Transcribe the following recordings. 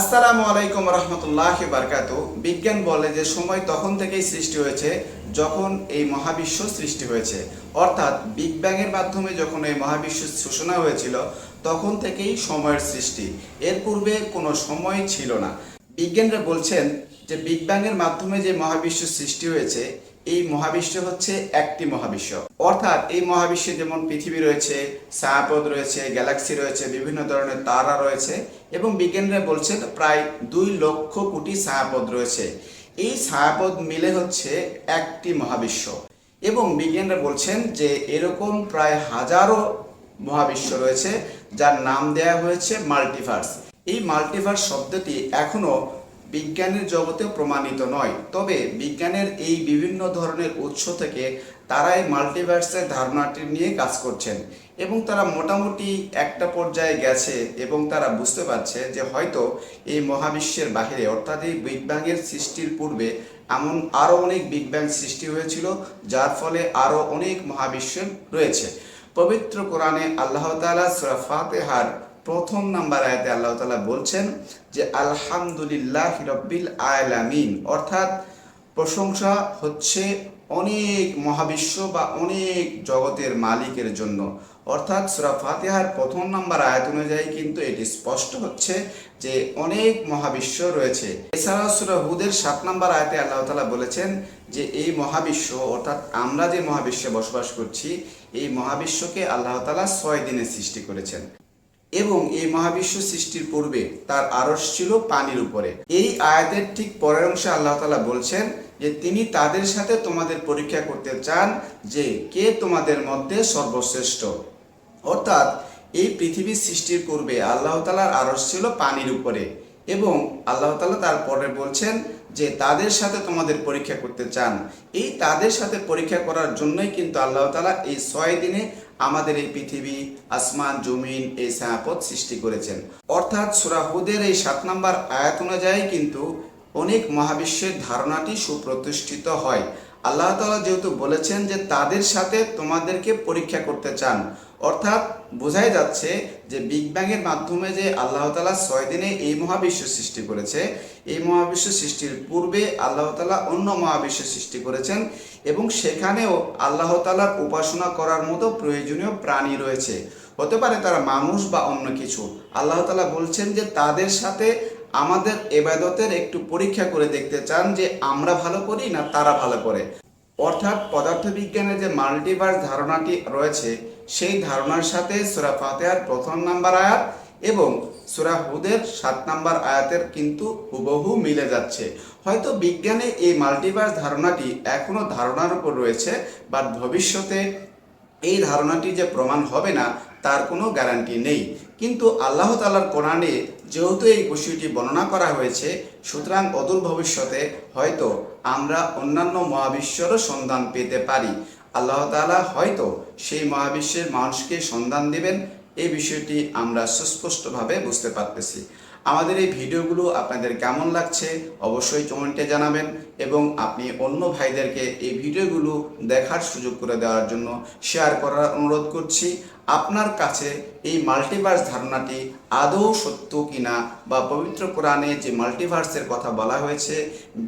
আসসালামু আলাইকুম রহমতুল্লাহ বারকাত। বিজ্ঞান বলে যে সময় তখন থেকেই সৃষ্টি হয়েছে, যখন এই মহাবিশ্ব সৃষ্টি হয়েছে। অর্থাৎ বিগ ব্যাংয়ের মাধ্যমে যখন এই মহাবিশ্ব সূচনা হয়েছিল, তখন থেকেই সময়ের সৃষ্টি। এর পূর্বে কোনো সময় ছিল না। বিজ্ঞানীরা বলছেন যে বিগ ব্যাংয়ের মাধ্যমে যে মহাবিশ্ব সৃষ্টি হয়েছে এই মহাবিশ্ব হচ্ছে একটি মহাবিশ্ব। অর্থাৎ এই মহাবিশ্বে যেমন পৃথিবী রয়েছে ছায়াপথ রয়েছে, গ্যালাক্সি রয়েছে, বিভিন্ন ধরনের তারা রয়েছে এবং বিজ্ঞানীরা বলছেন প্রায় দুই লক্ষ কোটি ছায়াপথ রয়েছে। এই ছায়াপথ মিলে হচ্ছে একটি মহাবিশ্ব এবং বিজ্ঞানীরা বলছেন যে এরকম প্রায় হাজারো মহাবিশ্ব রয়েছে যার নাম দেয়া হয়েছে মাল্টিভার্স। এই মাল্টিভার্স শব্দটি এখনও বিজ্ঞানের জগতেও প্রমাণিত নয়। তবে বিজ্ঞানের এই বিভিন্ন ধরনের উৎস থেকে তারা এই মাল্টিভার্সের ধারণাটি নিয়ে কাজ করছেন এবং তারা মোটামুটি একটা পর্যায়ে গেছে এবং তারা বুঝতে পারছে যে হয়তো এই মহাবিশ্বের বাহিরে, অর্থাৎ এই বিগ ব্যাংয়ের সৃষ্টির পূর্বে এমন আরও অনেক বিগ ব্যাং সৃষ্টি হয়েছিল, যার ফলে আরও অনেক মহাবিশ্ব রয়েছে। পবিত্র কোরআনে আল্লাহ তালা সুরা ফাতেহার প্রথম নাম্বার আয়াতে আল্লাহ তালা বলছেন যে, আলহামদুলিল্লাহ রব্বিল আলামিন। অর্থাৎ প্রশংসা হচ্ছে অনেক মহাবিশ্ব বা অনেক জগতের মালিকের জন্য। অর্থাৎ সুরা ফাতেহার প্রথম নাম্বার আয়াত অনুযায়ী কিন্তু এটি স্পষ্ট হচ্ছে যে, অনেক মহাবিশ্ব রয়েছে। এছাড়াও সুরা হুদের সাত নাম্বার আয়াতে আল্লাহ তালা বলেছেন যে, এই মহাবিশ্ব, অর্থাৎ আমরা যে মহাবিশ্বে বসবাস করছি, এই মহাবিশ্বকে আল্লাহ তালা ছয় দিনে সৃষ্টি করেছেন। এবং এই মহাবিশ্ব সৃষ্টির পূর্বে তার আড়স ছিল পানির উপরে। এই আয়াতের ঠিক পরের অংশে আল্লাহ তালা বলছেন যে, তিনি তাদের সাথে তোমাদের পরীক্ষা করতে চান যে, কে তোমাদের মধ্যে সর্বশ্রেষ্ঠ। অর্থাৎ এই পৃথিবীর সৃষ্টির পূর্বে আল্লাহ তালার আড়স ছিল পানির উপরে। এবং আল্লাহ তালা তারপরে বলছেন যে তাদের সাথে তোমাদের পরীক্ষা করতে চান। এই তাদের সাথে পরীক্ষা করার জন্যই কিন্তু আল্লাহ তালা এই ছয় দিনে আমাদের এই পৃথিবী, আসমান, জমিন এই ছায়াপথ সৃষ্টি করেছেন। অর্থাৎ সুরাহুদের এই সাত নম্বর আয়াত অনুযায়ী কিন্তু অনেক মহাবিশ্বের ধারণাটি সুপ্রতিষ্ঠিত হয়। আল্লাহ তালা যেহেতু বলেছেন যে তাদের সাথে তোমাদেরকে পরীক্ষা করতে চান অর্থাৎ বোঝাই যাচ্ছে যে বিগ ব্যাংয়ের মাধ্যমে যে আল্লাহ তালা ছয় দিনে এই মহাবিশ্ব সৃষ্টি করেছে, এই মহাবিশ্ব সৃষ্টির পূর্বে আল্লাহ তালা অন্য মহাবিশ্ব সৃষ্টি করেছেন এবং সেখানেও আল্লাহ তালার উপাসনা করার মতো প্রয়োজনীয় প্রাণী রয়েছে। হতে পারে তারা মানুষ বা অন্য কিছু। আল্লাহ তালা বলছেন যে তাদের সাথে আমাদের এবাদতের একটু পরীক্ষা করে দেখতে চান যে আমরা ভালো করি না তারা ভালো করে। অর্থাৎ পদার্থবিজ্ঞানের যে মাল্টিভার্স ধারণাটি রয়েছে, সেই ধারণার সাথে সুরা ফাতেহার প্রথম নাম্বার আয়াত এবং সুরা হুদের সাত নাম্বার আয়াতের কিন্তু হুবহু মিলে যাচ্ছে। হয়তো বিজ্ঞানে এই মাল্টিভার্স ধারণাটি এখনও ধারণার উপর রয়েছে বা ভবিষ্যতে এই ধারণাটি যে প্রমাণ হবে না, তার কোনো গ্যারান্টি নেই। কিন্তু আল্লাহ তালার কোরআনে যেহেতু এই বিষয়টি বর্ণনা করা হয়েছে, সুতরাং অদূর ভবিষ্যতে হয়তো আমরা অন্যান্য মহাবিশ্বরও সন্ধান পেতে পারি। আল্লাহ তালা হয়তো সেই মহাবিশ্বের মানুষকে সন্ধান দিবেন, এই বিষয়টি আমরা সুস্পষ্টভাবে বুঝতে পারতেছি। আমাদের এই ভিডিওগুলো আপনাদের কেমন লাগছে অবশ্যই কমেন্টে জানাবেন এবং আপনি অন্য ভাইদেরকে এই ভিডিওগুলো দেখার সুযোগ করে দেওয়ার জন্য শেয়ার করার অনুরোধ করছি। আপনার কাছে এই মাল্টিভার্স ধারণাটি আদৌ সত্য কিনা বা পবিত্র কোরআনে যে মাল্টিভার্সের কথা বলা হয়েছে,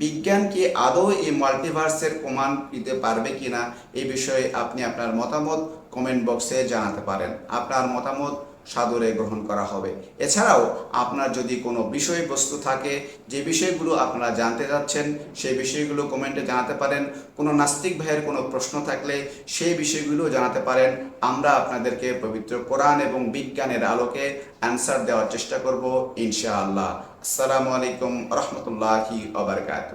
বিজ্ঞান কি আদৌ এই মাল্টিভার্সের প্রমাণ দিতে পারবে কিনা, এই বিষয়ে আপনি আপনার মতামত কমেন্ট বক্সে জানাতে পারেন। আপনার মতামত সাদরে গ্রহণ করা হবে। এছাড়াও আপনার যদি কোনো বিষয়বস্তু থাকে, যে বিষয়গুলো আপনারা জানতে চাচ্ছেন সেই বিষয়গুলো কমেন্টে জানাতে পারেন। কোনো নাস্তিক ভাইয়ের কোনো প্রশ্ন থাকলে সেই বিষয়গুলো জানাতে পারেন। আমরা আপনাদেরকে পবিত্র কোরআন এবং বিজ্ঞানের আলোকে অ্যান্সার দেওয়ার চেষ্টা করব, ইনশাআল্লাহ। আসসালামু আলাইকুম রহমতুল্লাহি আবরকাত